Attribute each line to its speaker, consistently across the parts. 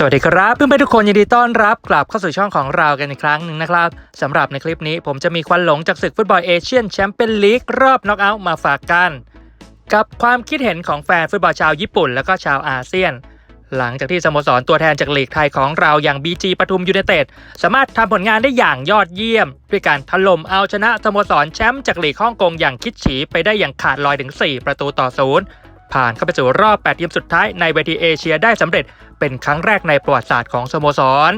Speaker 1: สวัสดีครับเพื่อนๆทุกคนยินดีต้อนรับกลับเข้าสู่ช่องของเรากันอีกครั้งหนึ่งนะครับสำหรับในคลิปนี้ผมจะมีควันหลงจากศึกฟุตบอลเอเชียนแชมเปี้ยนลีกรอบน็อกเอาท์มาฝากกัน กับความคิดเห็นของแฟนฟุตบอลชาวญี่ปุ่นและก็ชาวอาเซียน หลังจากที่สโมสรตัวแทนจากลีกไทยของเราอย่าง BG ปทุมยูไนเต็ดสามารถทำผลงานได้อย่างยอดเยี่ยม ด้วยการถล่มเอาชนะสโมสรแชมป์จากลีกฮ่องกงอย่างคิดฉีไปได้อย่างขาดลอยถึง 4 ประตูต่อศูนย์ผ่านเข้าไปสู่รอบ 8 ทีมสุดท้ายในเวทีเอเชียได้สำเร็จ เป็นครั้งแรกในประวัติศาสตร์ของสโมสร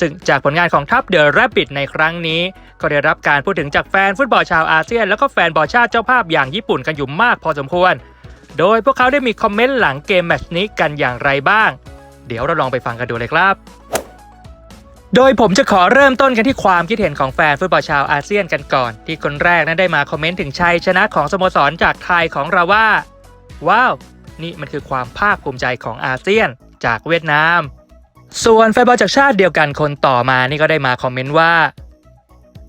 Speaker 1: ซึ่งจากผลงานของทัพเดอะแรบบิทในครั้งนี้ ก็ได้รับการพูดถึงจากแฟนฟุตบอลชาวอาเซียน แล้วก็แฟนบอลชาติเจ้าภาพอย่างญี่ปุ่นกันอยู่มากพอสมควร โดยพวกเขาได้มีคอมเมนต์หลังเกมแมตช์นี้กันอย่างไรบ้าง เดี๋ยวเราลองไปฟังกันดูเลยครับโดยผมจะขอเริ่มต้นกันที่ความคิดเห็นของแฟนฟุตบอลชาวอาเซียนกันก่อน ที่คนแรกนั้นได้มาคอมเมนต์ถึงชัยชนะของสโมสรจากไทยของเราว่า ว้าว นี่มันคือความภาคภูมิใจของอาเซียน จากเวียดนาม ส่วนแฟนบอลจากชาติเดียวกันคนต่อมานี่ก็ได้มาคอมเมนต์ว่า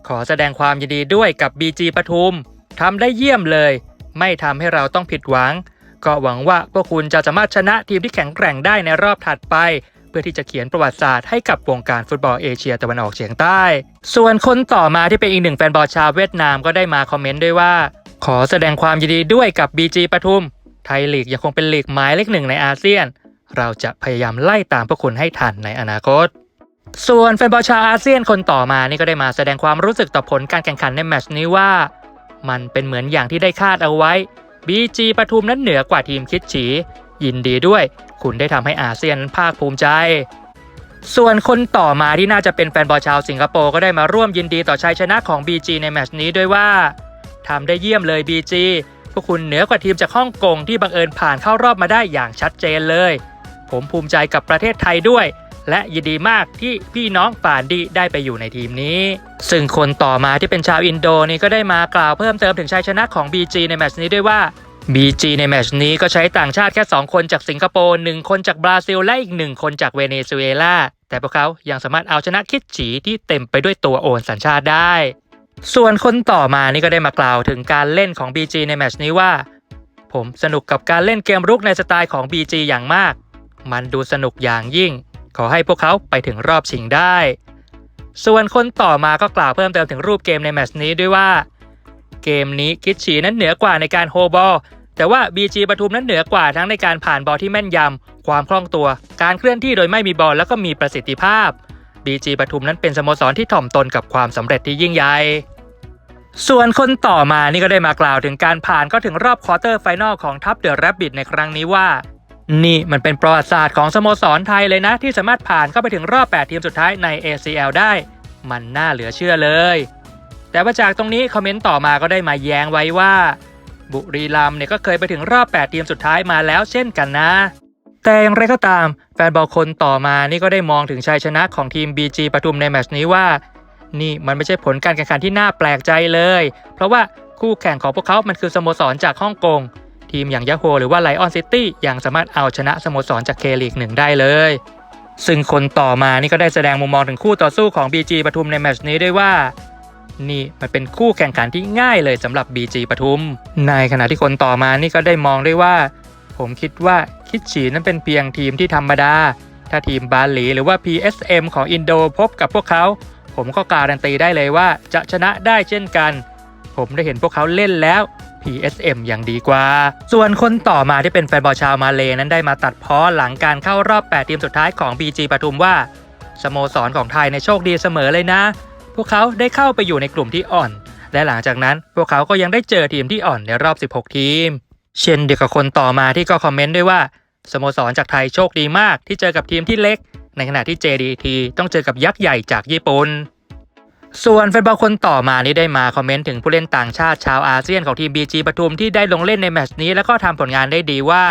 Speaker 1: ขอแสดงความยินดีด้วยกับ BG ปทุมทำได้เยี่ยมเลย ไม่ทำให้เราต้องผิดหวัง ก็หวังว่าพวกคุณจะสามารถชนะทีมที่แข็งแกร่งได้ในรอบถัดไปเพื่อที่จะเขียนประวัติศาสตร์ให้กับวงการฟุตบอลเอเชียตะวันออกเฉียงใต้ ส่วนคนต่อมาที่เป็นอีกหนึ่งแฟนบอลชาวเวียดนามก็ได้มาคอมเมนต์ด้วยว่า ขอแสดงความยินดีด้วยกับ BG ปทุม ไทยลีกยังคงเป็นลีกหมายเลขหนึ่งในอาเซียน เราจะพยายามไล่ตามพวกคุณให้ทันในอนาคต ส่วนแฟนบอลชาวอาเซียนคนต่อมานี่ก็ได้มาแสดงความรู้สึกต่อผลการแข่งขันในแมชนี้ว่า มันเป็นเหมือนอย่างที่ได้คาดเอาไว้ BG ปทุมนั้นเหนือกว่าทีมคิดฉี ยินดีด้วย คุณได้ทำให้อาเซียนภาคภูมิใจ ส่วนคนต่อมาที่น่าจะเป็นแฟนบอลชาวสิงคโปร์ก็ได้มาร่วมยินดีต่อชัยชนะของ BG ในแมชนี้ด้วยว่าทำได้เยี่ยมเลย BG พวกคุณเหนือกว่าทีมจากฮ่องกงที่บังเอิญผ่านเข้ารอบมาได้อย่างชัดเจนเลย ผมภูมิใจกับประเทศไทยด้วย และยินดีมากที่พี่น้องป่านดีได้ไปอยู่ในทีมนี้ ซึ่งคนต่อมาที่เป็นชาวอินโดนีก็ได้มากล่าวเพิ่มเติมถึงชัยชนะของ BG ในแมตช์นี้ด้วยว่า BG ในแมชนี้ก็ใช้ต่างชาติแค่ 2 คนจากสิงคโปร์1คนจากบราซิล และอีก 1 คนจากเวเนซุเอลา แต่พวกเขายังสามารถเอาชนะคิดฉีที่เต็มไปด้วยตัวโอนสัญชาติได้ ส่วนคนต่อมานี่ก็ได้มากล่าวถึงการเล่นของ BG ในแมชนี้ว่า ผมสนุกกับการเล่นเกมรุกในสไตล์ของ BG อย่างมาก มันดูสนุกอย่างยิ่ง ขอให้พวกเขาไปถึงรอบชิงได้ ส่วนคนต่อมาก็กล่าวเพิ่มเติมถึงรูปเกมในแมตช์นี้ด้วยว่า เกมนี้คิดฉีนั้นเหนือกว่าในการโฮบอลแต่ว่า BG ปทุมนั้นเหนือกว่าทั้งในการผ่านบอลที่แม่นยำ ความคล่องตัว การเคลื่อนที่โดยไม่มีบอลแล้วก็มีประสิทธิภาพ BG ปทุมนั้นเป็นสโมสรที่ถ่อมตนกับความสำเร็จที่ยิ่งใหญ่ส่วนคนต่อมานี่ก็ได้มากล่าวถึงการผ่านก็ถึงรอบควอเตอร์ไฟนอลของทัพเดอะแรบบิทในครั้งนี้ว่า นี่มันเป็นประวัติศาสตร์ของสโมสรไทยเลยนะ ที่สามารถผ่านเข้าไปถึงรอบ 8 ทีมสุดท้ายใน ACL ได้ มันน่าเหลือเชื่อเลย แต่ว่าจากตรงนี้คอมเมนต์ต่อมาก็ได้มาแย้งไว้ว่า บุรีรัมย์เนี่ยก็เคยไปถึงรอบ 8 ทีมสุดท้ายมาแล้วเช่นกันนะ แต่อย่างไรก็ตาม แฟนบอลคนต่อมานี่ก็ได้มองถึงชัยชนะของทีม BG ปทุมในแมตช์นี้ว่า นี่มันไม่ใช่ผลการแข่งขันที่น่าแปลกใจเลย เพราะว่าคู่แข่งของพวกเขามันคือสโมสรจากฮ่องกง ทีมอย่างยาโฮหรือว่าไลออนซิตี้ยังสามารถเอาชนะสโมสรจากเคลีกหนึ่งได้เลย ซึ่งคนต่อมานี่ก็ได้แสดงมุมมองถึงคู่ต่อสู้ของ BG ปทุมในแมชนี้ด้วยว่านี่มันเป็นคู่แข่งขันที่ง่ายเลยสำหรับ BG ปทุม ในขณะที่คนต่อมานี่ก็ได้มองด้วยว่า ผมคิดว่าคิดฉีนั้นเป็นเพียงทีมที่ธรรมดา ถ้าทีมบาหลี หรือว่า PSM ของอินโดพบกับพวกเขา ผมก็การันตีได้เลยว่าจะชนะได้เช่นกัน ผมได้เห็นพวกเขาเล่นแล้ว PSM อย่างดีกว่า ส่วนคนต่อมาที่เป็นแฟนบอลชาวมาเลนั้นได้มาตัดพ้อหลังการเข้ารอบ 8 ทีมสุดท้ายของ BG ปทุมว่าสโมสรของไทยในโชคดีเสมอเลยนะ พวกเขาได้เข้าไปอยู่ในกลุ่มที่อ่อน และหลังจากนั้นพวกเขาก็ยังได้เจอทีมที่อ่อนในรอบ 16 ทีม เช่นเดียวกับคนต่อมาที่ก็คอมเมนต์ด้วยว่าสโมสรจากไทยโชคดีมากที่เจอกับทีมที่เล็ก ในขณะที่ JDT ต้องเจอกับยักษ์ใหญ่จากญี่ปุ่น ส่วนแฟนบอลคนต่อมานี่ได้มาคอมเมนต์ถึงผู้เล่นต่างชาติชาวอาเซียนของทีม BG ปทุมที่ได้ลงเล่นในแมตช์นี้ แล้วก็ทำผลงานได้ดีว่า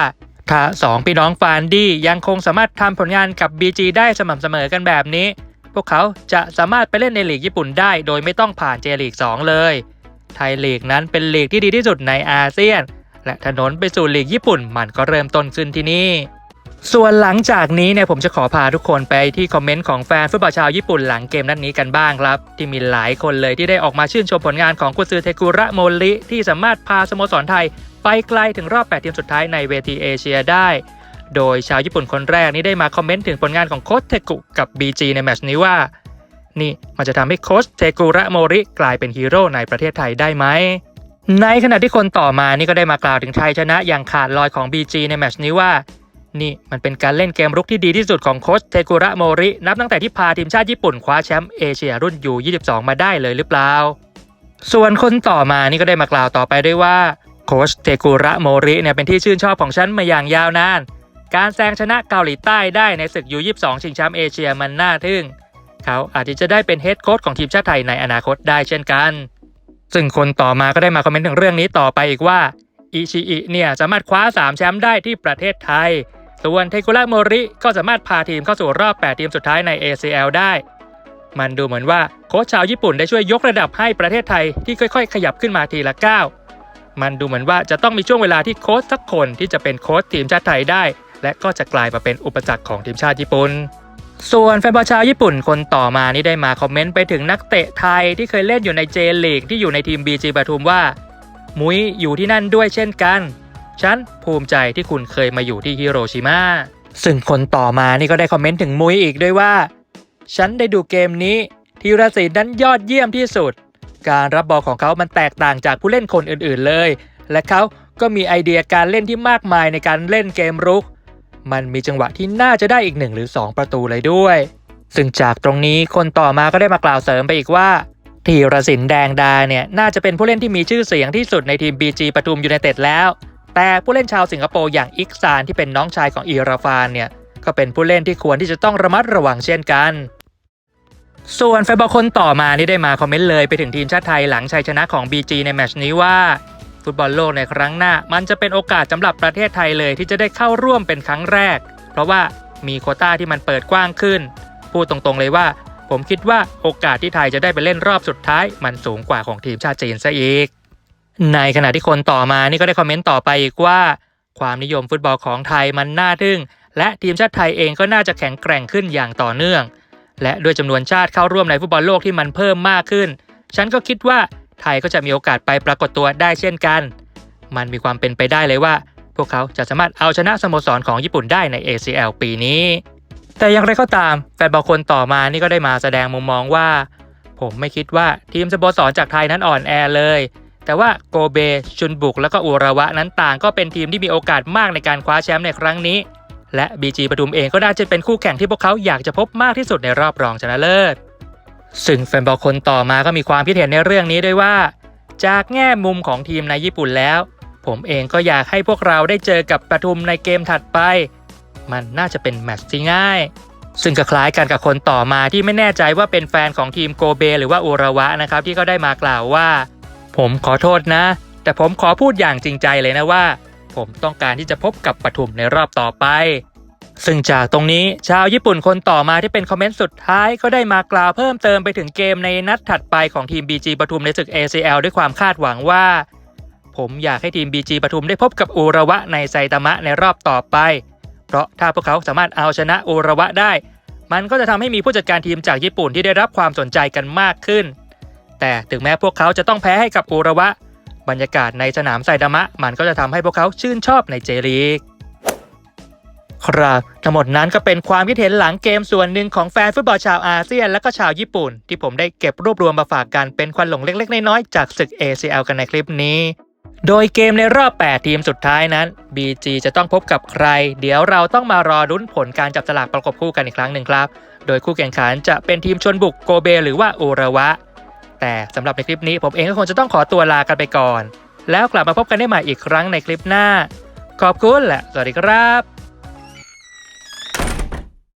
Speaker 1: ถ้าสองพี่น้องฟานดี้ยังคงสามารถทำผลงานกับ BG ได้สม่ำเสมอกันแบบนี้ พวกเขาจะสามารถไปเล่นในลีกญี่ปุ่นได้ โดยไม่ต้องผ่านเจลีก 2 เลย ไทยลีกนั้นเป็นลีกที่ดีที่สุดในอาเซียน และถนนไปสู่ลีกญี่ปุ่นมันก็เริ่มต้นขึ้นที่นี่ ส่วนหลังจากนี้เนี่ยผมจะขอพาทุกคนไปที่คอมเมนต์ของแฟนฟุตบอลชาวญี่ปุ่นหลังเกมนัดนี้กันบ้างครับ ที่มีหลายคนเลยที่ได้ออกมาชื่นชมผลงานของกุซือเทกุระโมริที่สามารถพาสโมสรไทย ไปไกลถึงรอบ 8 ทีมสุดท้ายในเวทีเอเชียได้ โดยชาวญี่ปุ่นคนแรกนี้ได้มาคอมเมนต์ถึงผลงานของโค้ชเทกุกับ BG ในแมตช์นี้ว่า นี่มันจะทำให้โค้ชเทกุระโมริกลายเป็นฮีโร่ในประเทศไทยได้ไหมในขณะที่คนต่อมานี่ก็ได้มากล่าวถึงชัยชนะอย่างขาดลอยของ BG ในแมตช์นี้ว่า นี่มันเป็นการเล่นเกมรุกที่ดีที่สุดของโค้ชเทกุระโมรินับตั้งแต่ที่พาทีมชาติญี่ปุ่นคว้าแชมป์เอเชียรุ่นยู22 มาได้เลยหรือเปล่า ส่วนคนต่อมานี่ก็ได้มากล่าวต่อไปด้วยว่าโค้ชเทกุระโมริเนี่ยเป็นที่ชื่นชอบของฉันมาอย่างยาวนาน การแซงชนะเกาหลีใต้ได้ในศึกยู22 ชิงแชมป์เอเชียมันน่าทึ่ง เขาอาจจะได้เป็นเฮดโค้ชของทีมชาติไทยในอนาคตได้เช่นกัน ซึ่งคนต่อมาก็ได้มาคอมเมนต์ถึงเรื่องนี้ต่อไปอีกว่าอิชิอิเนี่ยสามารถคว้า 3 แชมป์ได้ที่ประเทศไทย ส่วนเทกุระโมริก็สามารถพาทีมเข้าสู่รอบ 8 ทีมสุดท้ายใน ACL ได้ มันดูเหมือนว่าโค้ชชาวญี่ปุ่นได้ช่วยยกระดับให้ประเทศไทยที่ค่อยๆ ขยับขึ้นมาทีละก้าวมันดูเหมือนว่าจะต้องมีช่วงเวลาที่โค้ชสักคนที่จะเป็นโค้ชทีมชาติไทยได้ และก็จะกลายมาเป็นอุปสรรคของทีมชาติญี่ปุ่น ส่วนแฟนบอลชาวญี่ปุ่นคนต่อมานี่ได้มาคอมเมนต์ไปถึงนักเตะไทยที่เคยเล่นอยู่ในเจลีกที่อยู่ในทีม BG ปทุมว่า มุ้ยอยู่ที่นั่นด้วยเช่นกัน ฉันภูมิใจที่คุณเคยมาอยู่ที่ฮิโรชิมาซึ่งคนต่อมานี่ก็ได้คอมเมนต์ถึงมุ้ยอีกด้วยว่า ฉันได้ดูเกมนี้ธีรศิลป์นั้นยอดเยี่ยมที่สุด การรับบอลของเขามันแตกต่างจากผู้เล่นคนอื่นๆเลย และเขาก็มีไอเดียการเล่นที่มากมายในการเล่นเกมรุก มันมีจังหวะที่น่าจะได้อีกหนึ่งหรือ 2 ประตูเลยด้วย ซึ่งจากตรงนี้คนต่อมาก็ได้มากล่าวเสริมไปอีกว่าธีรศิลป์แดงดาเนี่ยน่าจะเป็นผู้เล่นที่มีชื่อเสียงที่สุดในทีม BG ปทุมยูไนเต็ดแล้ว แต่ผู้เล่นชาวสิงคโปร์อย่างอิกซานที่เป็นน้องชายของอีราฟานเนี่ยก็เป็นผู้เล่นที่ควรที่จะต้องระมัดระวังเช่นกัน ส่วนแฟนบอลคนต่อมานี่ได้มาคอมเมนต์เลยไปถึงทีมชาติไทยหลังชัยชนะของ BG ในแมชนี้ว่า ฟุตบอลโลกในครั้งหน้า มันจะเป็นโอกาสสำหรับประเทศไทยเลยที่จะได้เข้าร่วมเป็นครั้งแรก เพราะว่ามีโคต้าที่มันเปิดกว้างขึ้น พูดตรงๆเลยว่า ผมคิดว่าโอกาสที่ไทยจะได้ไปเล่นรอบสุดท้าย มันสูงกว่าของทีมชาติจีนซะอีก ในขณะที่คนต่อมานี่ก็ได้คอมเมนต์ต่อไปอีกว่า ความนิยมฟุตบอลของไทยมันน่าทึ่ง และทีมชาติไทยเองก็น่าจะแข็งแกร่งขึ้นอย่างต่อเนื่อง และด้วยจำนวนชาติเข้าร่วมในฟุตบอลโลกที่มันเพิ่มมากขึ้น ฉันก็คิดว่าไทยก็จะมีโอกาสไปปรากฏตัวได้เช่นกัน มันมีความเป็นไปได้เลยว่า พวกเขาจะสามารถเอาชนะสโมสรของญี่ปุ่นได้ใน ACL ปีนี้ แต่อย่างไรก็ตามแฟนบอลคนต่อมานี่ก็ได้มาแสดงมุมมองว่า ผมไม่คิดว่าทีมสโมสรจากไทยนั้นอ่อนแอเลย แต่ว่าโกเบชุนบุก แล้วก็อุระวะนั้นต่างก็เป็นทีมที่มีโอกาสมากในการคว้าแชมป์ในครั้งนี้ และ BG ปทุมเองก็น่าจะเป็นคู่แข่งที่พวกเขาอยากจะพบมากที่สุดในรอบรองชนะเลิศ ซึ่งแฟนบอลคนต่อมาก็มีความคิดเห็นในเรื่องนี้ด้วยว่า จากแง่มุมของทีมในญี่ปุ่นแล้ว ผมเองก็อยากให้พวกเราได้เจอกับปทุมในเกมถัดไป มันน่าจะเป็นแมตช์ที่ง่ายซึ่งก็คล้ายกันกับคนต่อมาที่ไม่แน่ใจว่าเป็นแฟนของทีมโกเบหรือว่าอุระวะนะครับที่ก็ได้มากล่าวว่า ผมขอโทษนะ แต่ผมขอพูดอย่างจริงใจเลยนะว่า ผมต้องการที่จะพบกับปทุมในรอบต่อไป ซึ่งจากตรงนี้ชาวญี่ปุ่นคนต่อมาที่เป็นคอมเมนต์สุดท้ายก็ได้มากล่าวเพิ่มเติมไปถึงเกมในนัดถัดไปของทีม BG ปทุมในศึก ACL ด้วยความคาดหวังว่า ผมอยากให้ทีม BG ปทุมได้พบกับอุระวะในไซตามะในรอบต่อไป เพราะถ้าพวกเขาสามารถเอาชนะอุระวะได้ มันก็จะทำให้มีผู้จัดการทีมจากญี่ปุ่นที่ได้รับความสนใจกันมากขึ้น แต่ถึงแม้พวกเขาจะต้องแพ้ให้กับอุระวะ บรรยากาศในสนามไซตามะ มันก็จะทำให้พวกเขาชื่นชอบในเจลีก ครับทั้งหมดนั้นก็เป็นความคิดเห็นหลังเกมส่วนหนึ่งของแฟนฟุตบอลชาวอาเซียนและก็ชาวญี่ปุ่น ที่ผมได้เก็บรวบรวมมาฝากกันเป็นควันหลงเล็ก ๆ น้อยๆจากศึก ACL กันในคลิปนี้โดยเกมในรอบ 8 ทีมสุดท้ายนั้น BG จะต้องพบกับใคร เดี๋ยวเราต้องมารอรุ้นผลการจับสลากประกบคู่กันอีกครั้งหนึ่งครับ โดยคู่แข่งขันจะเป็นทีมชนบุกโกเบหรือว่าอุระวะ แต่สำหรับในคลิปนี้ผมเองก็คงจะต้องขอตัวลากันไปก่อน แล้วกลับมาพบกันได้ใหม่อีกครั้งในคลิปหน้า ขอบคุณและสวัสดีครับ